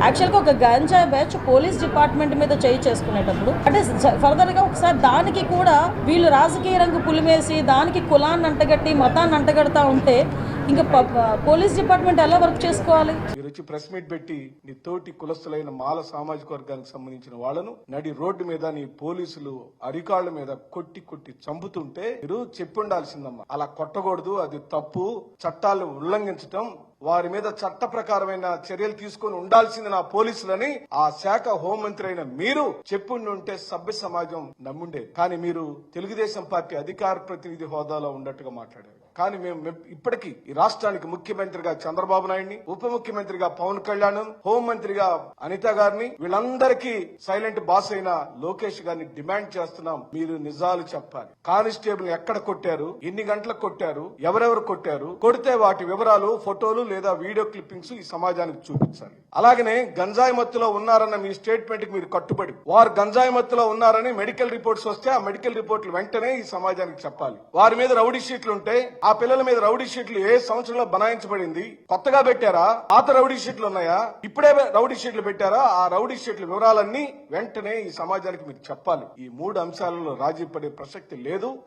యాక్చువల్గా ఒక గంజాయి బ్యాచ్ పోలీస్ డిపార్ట్మెంట్ మీద చేయి చేసుకునేటప్పుడు అంటే ఫర్దర్గా ఒకసారి దానికి కూడా వీళ్ళు రాజకీయ రంగు పులిమేసి దానికి కులాన్ని అంటగట్టి మతాన్ని అంటగడతా ఉంటే ఇంకా పోలీస్ డిపార్ట్మెంట్ ఎలా వర్క్ చేసుకోవాలి? మీరు వచ్చి ప్రెస్ మీట్ పెట్టి నీ తోటి కులస్తులైన మాల సామాజిక వర్గానికి సంబంధించిన వాళ్ళను నడి రోడ్డు మీద నీ పోలీసులు అరికాళ్ళ మీద కొట్టి కొట్టి చంపుతుంటే మీరు చెప్పి ఉండాల్సిందమ్మా అలా కొట్టకూడదు అది తప్పు చట్టాలు ఉల్లంఘించటం వారి మీద చట్ట ప్రకారమైన చర్యలు తీసుకొని ఉండాల్సింది నా పోలీసులని ఆ శాఖ హోంమంత్రి అయిన మీరు చెప్పుండుంటే సభ్య సమాజం నమ్ముండే. కానీ మీరు తెలుగుదేశం పార్టీ అధికార ప్రతినిధి హోదాలో ఉన్నట్టుగా మాట్లాడారు. కానీ మేము ఇప్పటికీ ఈ రాష్ట్రానికి ముఖ్యమంత్రిగా చంద్రబాబు నాయుడిని ఉప ముఖ్యమంత్రిగా పవన్ కళ్యాణ్ హోం మంత్రిగా అనిత గారిని వీళ్ళందరికీ సైలెంట్ బాస్ అయిన లోకేష్ గారిని డిమాండ్ చేస్తున్నాం. మీరు నిజాలు చెప్పాలి. కానిస్టేబుల్ ఎక్కడ కొట్టారు? ఎన్ని గంటలకు కొట్టారు? ఎవరెవరు కొట్టారు? కొడితే వాటి వివరాలు ఫోటోలు లేదా వీడియో క్లిప్పింగ్స్ ఈ సమాజానికి చూపించాలి. అలాగనే గంజాయి మత్తులో ఉన్నారన్న మీ స్టేట్మెంట్కి మీరు కట్టుబడి వారు గంజాయి మత్తులో ఉన్నారని మెడికల్ రిపోర్ట్స్ వస్తే ఆ మెడికల్ రిపోర్ట్లు వెంటనే ఈ సమాజానికి చెప్పాలి. వారి మీద రౌడీ షీట్లు ఉంటే ఆ పిల్లల మీద రౌడీ షీట్లు ఏ సంవత్సరంలో బనాయించబడింది కొత్తగా పెట్టారా పాత రౌడీ షీట్లు ఉన్నాయా ఇప్పుడే రౌడీ షీట్లు పెట్టారా ఆ రౌడీ షీట్ల వివరాలన్నీ వెంటనే ఈ సమాజానికి మీరు చెప్పాలి. ఈ మూడు అంశాలలో రాజీ పడే ప్రసక్తి లేదు.